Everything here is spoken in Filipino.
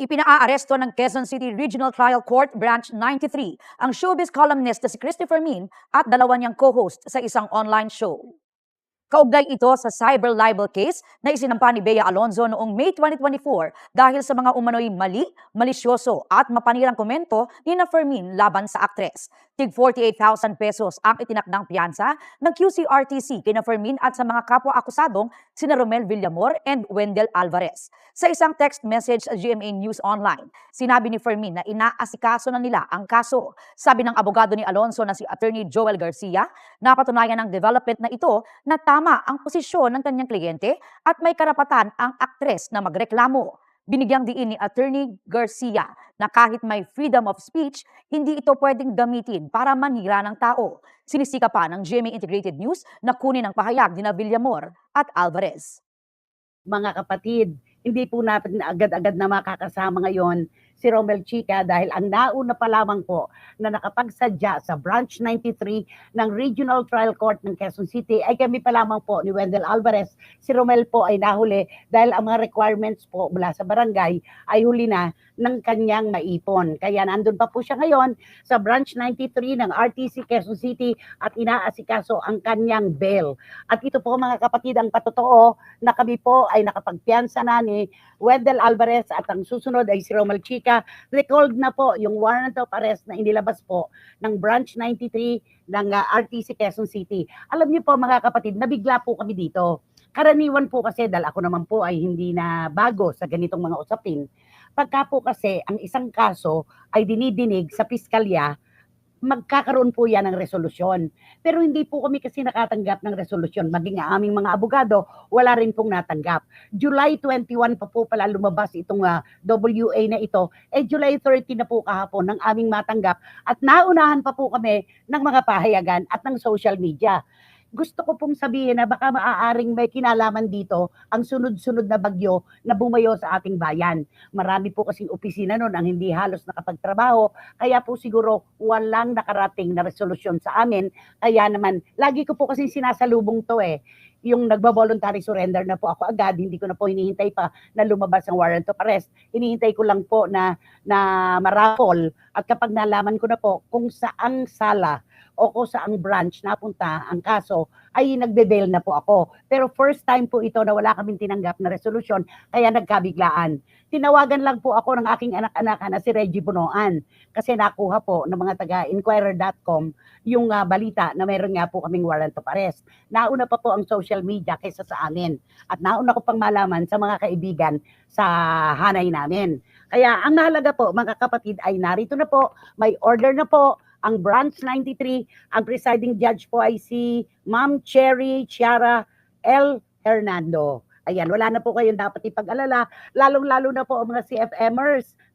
Ipinaaresto ng Quezon City Regional Trial Court Branch 93 ang showbiz columnist na si Christopher Min at dalawa niyang co-host sa isang online show. Kaugnay ito sa cyber libel case na isinampa ni Bea Alonzo noong May 2024 dahil sa mga umano'y mali, malisyoso at mapanirang komento ni na Fermin laban sa aktres. Tig 48,000 pesos ang itinakdang piyansa ng QCRTC kina Fermin at sa mga kapwa-akusadong sina Romel Villamor and Wendell Alvarez. Sa isang text message sa GMA News Online, sinabi ni Fermin na inaasikaso na nila ang kaso. Sabi ng abogado ni Alonzo na si Attorney Joel Garcia, napatunayan ng development na ito na ang posisyon ng kanyang kliyente at may karapatan ang aktres na magreklamo. Binigyang diin ni Attorney Garcia na kahit may freedom of speech, hindi ito pwedeng gamitin para manhira ng tao. Sinisika pa ng GMA Integrated News na kunin ang pahayag ni na Villamor at Alvarez. mga kapatid, hindi po natin agad-agad na makakasama ngayon si Romel Chica dahil ang nauna pa lamang po na nakapagsadya sa Branch 93 ng Regional Trial Court ng Quezon City ay kami pa lamang po ni Wendell Alvarez. Si Romel po ay nahuli dahil ang mga requirements po mula sa barangay ay huli na ng kanyang maipon. Kaya nandun pa po siya ngayon sa Branch 93 ng RTC Quezon City at inaasikaso ang kanyang bail. At ito po mga kapatid ang patotoo na kami po ay nakapagpiansa na ni Wendell Alvarez at ang susunod ay si Romel Chica. Recalled na po yung warrant of arrest na inilabas po ng Branch 93 ng uh, RTC Quezon City. Alam niyo po mga kapatid, nabigla po kami dito. Karaniwan po kasi dahil ako naman po ay hindi na bago sa ganitong mga usapin. Pagka po kasi ang isang kaso ay dinidinig sa piskalya, magkakaroon po yan ng resolusyon. Pero hindi po kami kasi nakatanggap ng resolusyon. Maging ang aming mga abogado, wala rin pong natanggap. July 21 pa po pala lumabas itong ah, WA na ito. Eh July 30 na po kahapon ng aming matanggap. At naunahan pa po kami ng mga pahayagan at ng social media. Gusto ko pong sabihin na baka maaaring may kinalaman dito ang sunod-sunod na bagyo na bumayo sa ating bayan. Marami po kasing opisina noon ang hindi halos nakapagtrabaho kaya po siguro walang nakarating na resolusyon sa amin. Kaya naman, lagi ko po kasi sinasalubong to eh. Yung nagba-voluntary surrender na po ako agad, hindi ko na po hinihintay pa na lumabas ang warrant of arrest. Hinihintay ko lang po na, na marapol at kapag nalaman ko na po kung saang sala o kung saang branch napunta ang kaso, ay nagbe-bail na po ako. Pero first time po ito na wala kaming tinanggap na resolusyon, kaya nagkabiglaan. Tinawagan lang po ako ng aking anak-anak na si Reggie Bunoan kasi nakuha po ng mga taga-inquirer.com yung ah, balita na meron nga po kaming warrant of arrest. Nauna pa po ang social media kaysa sa amin. At nauna ko pang malaman sa mga kaibigan sa hanay namin. Kaya ang mahalaga po mga kapatid ay narito na po, may order na po ang branch 93, ang presiding judge po ay si Ma'am Cherry Chiara L. Hernando. Ayan, wala na po kayong dapat ipag-alala, lalong-lalo na po ang mga CFMers